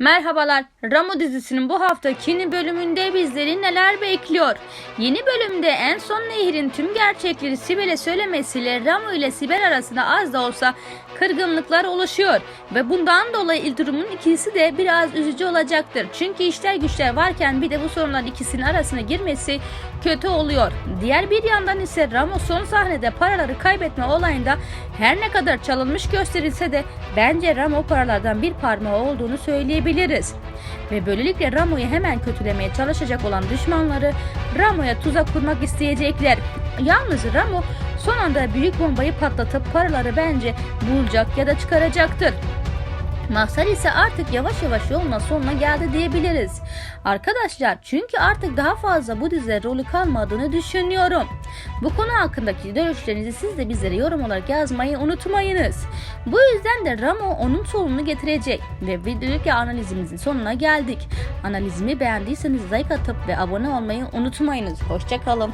Merhabalar. Ramo dizisinin bu haftaki bölümünde bizleri neler bekliyor? Yeni bölümde en son Nehir'in tüm gerçekleri Sibel'e söylemesiyle Ramo ile Sibel arasında az da olsa kırgınlıklar oluşuyor. Ve bundan dolayı ilk durumun ikisi de biraz üzücü olacaktır. Çünkü işler güçler varken bir de bu sorunların ikisinin arasına girmesi kötü oluyor. Diğer bir yandan ise Ramo son sahnede paraları kaybetme olayında her ne kadar çalınmış gösterilse de bence Ramo paralardan bir parmağı olduğunu söyleyebiliriz. Ve böylelikle Ramo'yu hemen kötülemeye çalışacak olan düşmanları Ramo'ya tuzak kurmak isteyecekler. Yalnız Ramo son anda büyük bombayı patlatıp paraları bence bulacak ya da çıkaracaktır. Mahsar ise artık yavaş yavaş yoluna sonuna geldi diyebiliriz. Arkadaşlar çünkü artık daha fazla bu dizide rolü kalmadığını düşünüyorum. Bu konu hakkındaki görüşlerinizi siz de bizlere yorum olarak yazmayı unutmayınız. Bu yüzden de Ramo onun sonunu getirecek ve videodaki analizimizin sonuna geldik. Analizimi beğendiyseniz like atıp ve abone olmayı unutmayınız. Hoşçakalın.